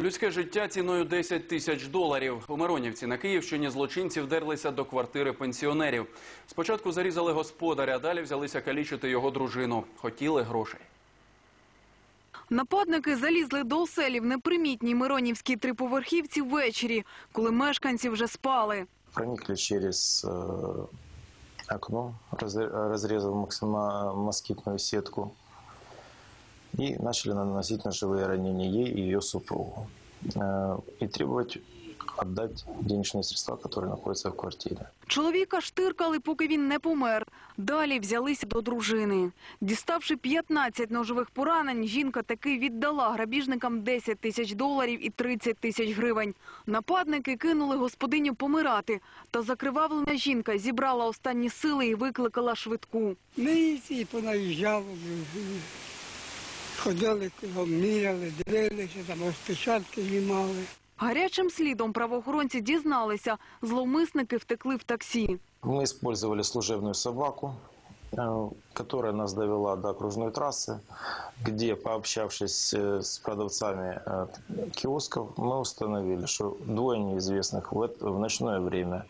Людське життя ціною 10 тисяч доларів. У Миронівці на Київщині злочинці вдерлися до квартири пенсіонерів. Спочатку зарізали господаря, а далі взялися калічити його дружину. Хотіли грошей. Нападники залізли до оселі в непримітній Миронівській триповерхівці ввечері, коли мешканці вже спали. проникли через э, окно, разрезав максима- москитную сетку и начали наносить ножевые ранения ей и ее супругу. Э, И требовать отдать денежные средства, которые находятся в квартире. Чоловіка штиркали, поки він не помер. Далі взялися до дружини. Діставши 15 ножових поранень, жінка таки віддала грабіжникам 10 тисяч доларів і 30 тисяч гривень. Нападники кинули господиню помирати. Та закривавлена жінка зібрала останні сили і викликала швидку. Ми її понаїжджали, ходили, кругом міряли, дивилися, там розпечатки знімали. Гарячим слідом правоохоронці дізналися, зловмисники втекли в таксі. Мы использовали служебную собаку, э, которая нас довела до окружной трассы, где, пообщавшись э, с продавцами э, киосков, мы установили, что двое неизвестных в это- в ночное время,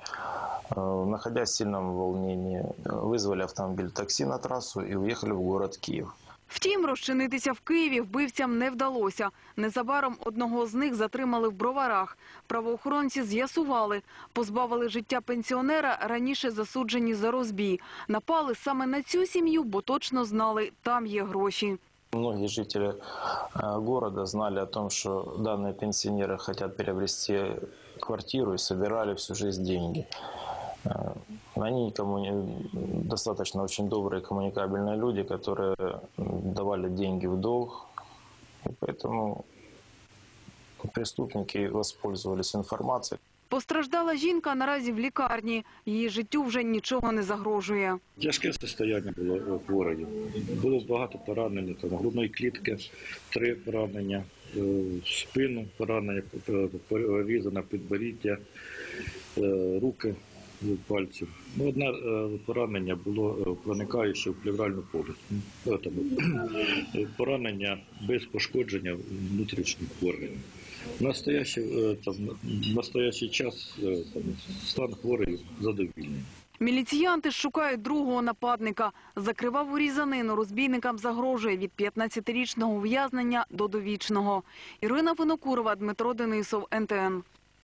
э, находясь в сильном волнении, э, вызвали автомобиль такси на трассу и уехали в город Киев. Втім, розчинитися в Києві вбивцям не вдалося. Незабаром одного з них затримали в броварах. Правоохоронці з'ясували, позбавили життя пенсіонера, раніше засуджені за розбій. Напали саме на цю сім'ю, бо точно знали, там є гроші. Многие жители э, города знали о том, что данные пенсионеры хотят приобрести квартиру и собирали всю жизнь деньги. Э, Они коммуни- достаточно очень добрые, коммуникабельные люди, которые м, давали деньги в долг. И поэтому преступники воспользовались информацией. Постраждала жінка наразі в лікарні. Її життю вже нічого не загрожує. Тяжке состояння було е, хворої. Було багато поранень, там грудної клітки, три поранення, е, в спину поранення, е, порізане підборіддя, е, руки е, пальців. Ну, одне е, поранення було е, проникаюче в плевральну полость. Ну, е, Поранення без пошкодження внутрішніх органів. В настоящий, настоящий час там, стан хворої задовільний. Міліціянти шукають другого нападника. За криваву різанину розбійникам загрожує від 15-річного ув'язнення до довічного. Ірина Винокурова, Дмитро Денисов, НТН.